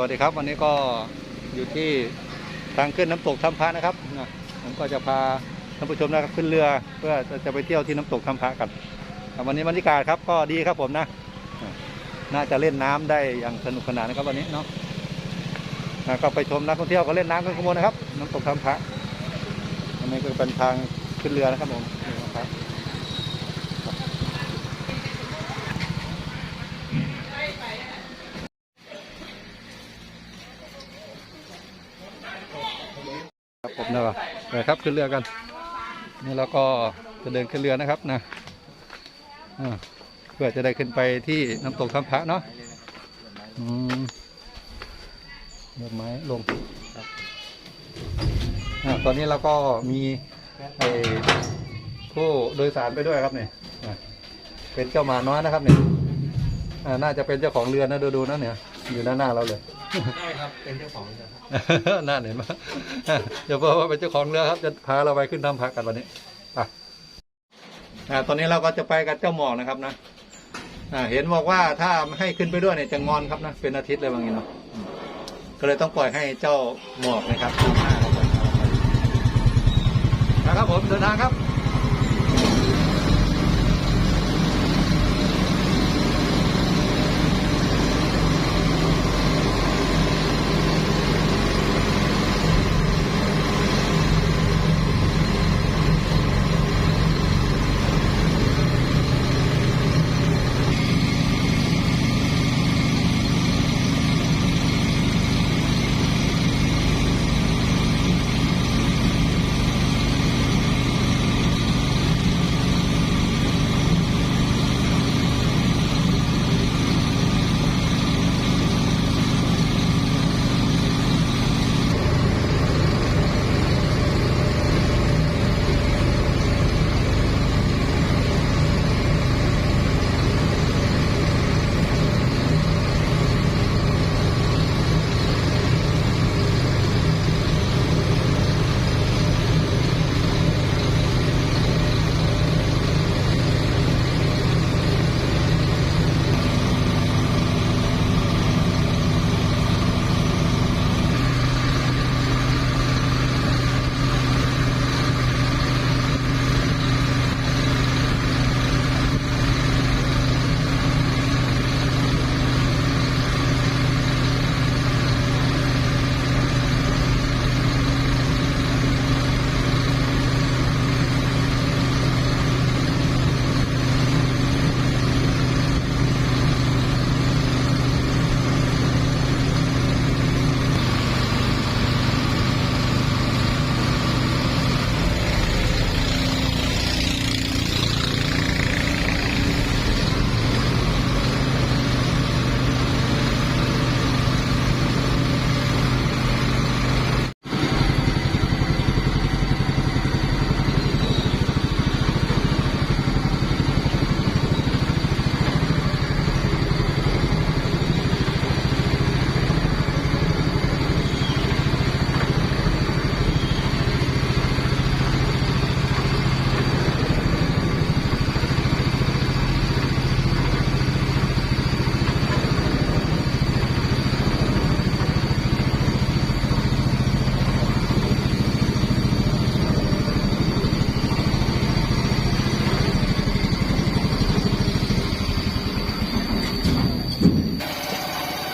วัสดีครับ วันนี้ก็อยู่ที่ทางขึ้นน้ำตกถ้ำพระนะครับผมก็จะพาท่านผู้ชมนะครับขึ้นเรือเพื่อจะไปเที่ยวที่น้ำตกถ้ำพระกันวันนี้บรรยากาศครับก็ดีครับผมนะ น่าจะเล่นน้ำได้อย่างสนุกสนานนะครับวันนี้เนาะก็ไปชมนักท่องเที่ยวก็เล่นน้ำกันข้างบนนะครับ น้ำตกถ้ำพระอันนี้ก็เป็นทางขึ้นเรือนะครับผม นะครับครับผมนะครับไปครับขึ้นเรือกัน นี่เราก็จะเดินขึ้นเรือนะครับนะเพื่อจะได้ขึ้นไปที่น้ำตกถ้ำพระเนาะอืมดอไม้ลงอ่าตอนนี้เราก็มีไอ้ผู้โดยสารไปด้วยครับเนี่ยเป็นเจ้าหมาน้อยนะครับเนี่ยอ่าน่าจะเป็นเจ้าของเรือนะดูดูๆนะเนี่ยอยู่ด้านหน้าเราเลย ใช่ครับเป็นเจ้าของเรือครับน่าเห็นไหมเดี๋ยวบอกว่าเป็นเจ้าของเรือครับจะพาเราไปขึ้นถ้ำพักกันวันนี้ไปอ่าตอนนี้เราก็จะไปกับเจ้าหมอกนะครับนะอ่าเห็นบอกว่าถ้าไม่ให้ขึ้นไปด้วยเนี่ยจะงอนครับนะเป็นอาทิตย์เลยบางทีเนาะก็เลยต้องปล่อยให้เจ้าหมอกนะครับทำหน้าเราไปนะครับผมเดินทางครับ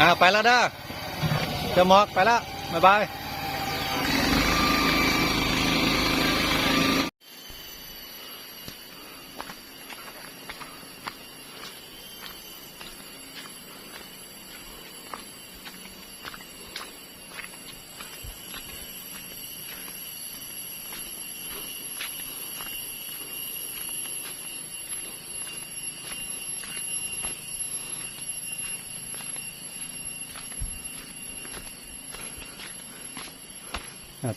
อ่าไปแล้วเด้อเจะหมอกไปแล้วบ๊ายบาย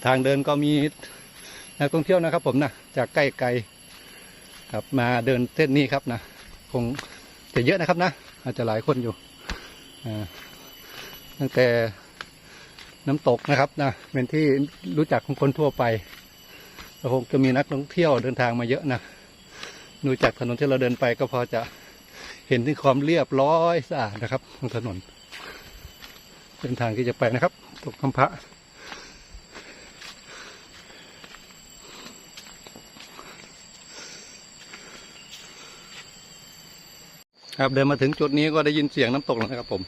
ทางเดินก็มีนักท่องเที่ยวนะครับ ผมนะจากใกล้ไกลครับมาเดินเส้นนี้ครับนะคงจะเยอะนะครับนะอาจจะหลายคนอยู่ตั้งแต่น้ำตกนะครับนะเป็นที่รู้จักของคนทั่วไปคงจะมีนักท่องเที่ยวเดินทางมาเยอะนะดูจากถนนที่เราเดินไปก็พอจะเห็นถึงความเรียบร้อยสะอาดนะครับของถนนเส้นทางที่จะไปนะครับตกคำพระ ครับเดินมาถึงจุดนี้ก็ได้ยินเสียงน้ำตกแล้วนะครับ ผม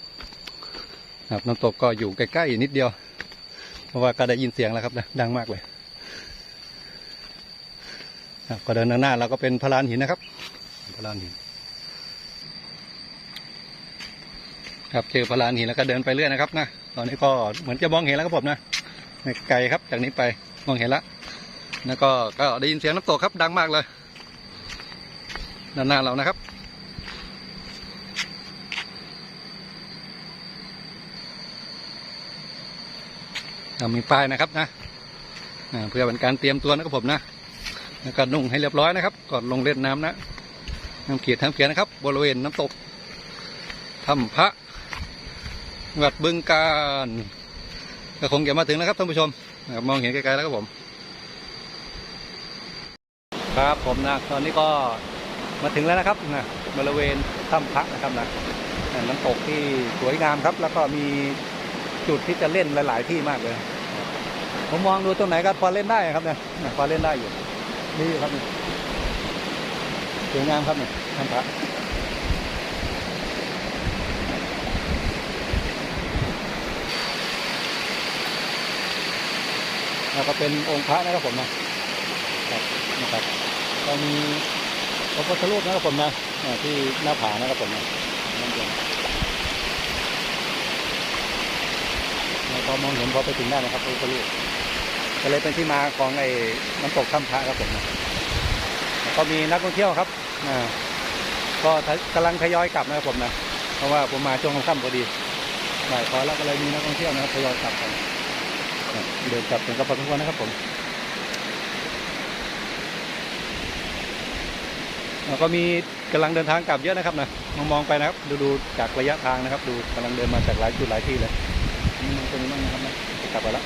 ครับ น้ำตกก็อยู่ใกล้ๆนิดเดียว เพราะว่าก็ได้ยินเสียงแล้วครับนะดังมากเลยครับก็เดินหน้าเราก็เป็นพลานหินนะครับพลานหิน ครับเจอพลานหินแล้วก็เดินไปเรื่อยนะครับนะตอนนี้ก็เหมือนจะมองเห็นแล้วครับผมนะไม่ไกลครับ จากนี้ไปมองเห็นแล้วแล้วก็ก็ได้ยินเสียงน้ำตกครับดังมากเลยด้านหน้าเรานะครับ เรา มีป้ายนะครับนะเพื่อเป็นการเตรียมตัวนะครับผมนะแล้วก็นุ่งให้เรียบร้อยนะครับ ก่อนลงเล่นน้ำนะน้ำเขียดทั้งเขียนนะครับ บริเวณน้ำตกถ้ำพระจังหวัดบึงกาฬก็คงจะมาถึงแล้วครับท่านผู้ชมมองเห็นไกลๆแล้วครับผม ครับผมนะตอนนี้ก็มาถึงแล้วนะครับนะบริเวณถ้ำพระนะครับนะน้ำตกที่สวยงามครับ แล้วก็มีจุดที่จะเล่นหลาย ๆ ที่มากเลย ผมมองดูตรงไหนก็พอเล่นได้ครับเนี่ยพอเล่นได้อยู่นี่ครับเนี่ยสวยงามครับเนี่ยถ้ำพระแล้วก็เป็นองค์พระนะครับผมนะครับนะครับก็มีพระพุทธรูปนะครับผมนะที่หน้าผานะครับผมนะเองแล้วก็มองเห็นพอไปถึงได้นะครับพระพุทธรูป ก็เลยเป็นที่มาของไอ้น้ำตกถ้ำพระครับผมนะก็มีนักท่องเที่ยวครับก็กำลังทยอยกลับนะครับผมนะเพราะว่าผมมาช่วงค่ำพอดีบ่ายพอแล้วก็เลยมีนักท่องเที่ยวนะครับทยอยกลับกันเดินกลับถึงกับพอสมควรนะครับผมแล้วก็มีกำลังเดินทางกลับเยอะนะครับนะมองมองไปนะครับ ดูดูจากระยะทางนะครับ ดูกำลังเดินมาจากหลายจุดหลายที่เลยนี่มันตรงนี้บ้างนะครับนะกลับไปแล้ว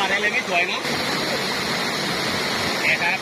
อดอะไรไม่สวยเนาะนะครับ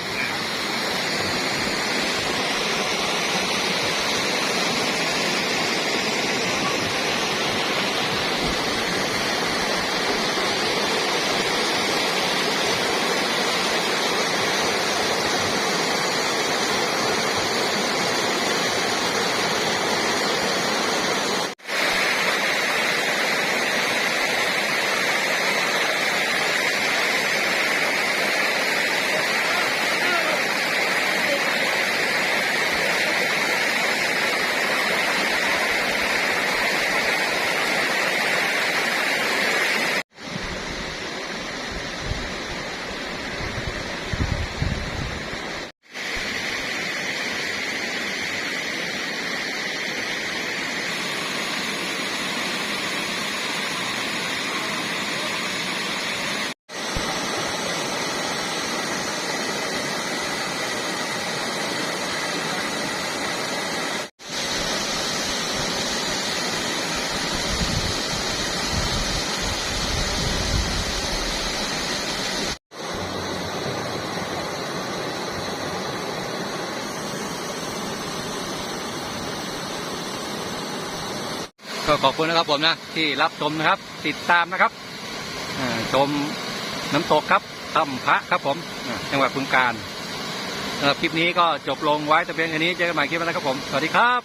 ขอบคุณนะครับผมนะที่รับชมนะครับ ติดตามนะครับชมน้ำตกครับถ้ำพระครับผมจังหวัดบึงกาฬสำหรับคลิปนี้ก็จบลงไว้แต่เพียงแค่นี้เจอกันใหม่คลิปหน้าครับผม สวัสดีครับ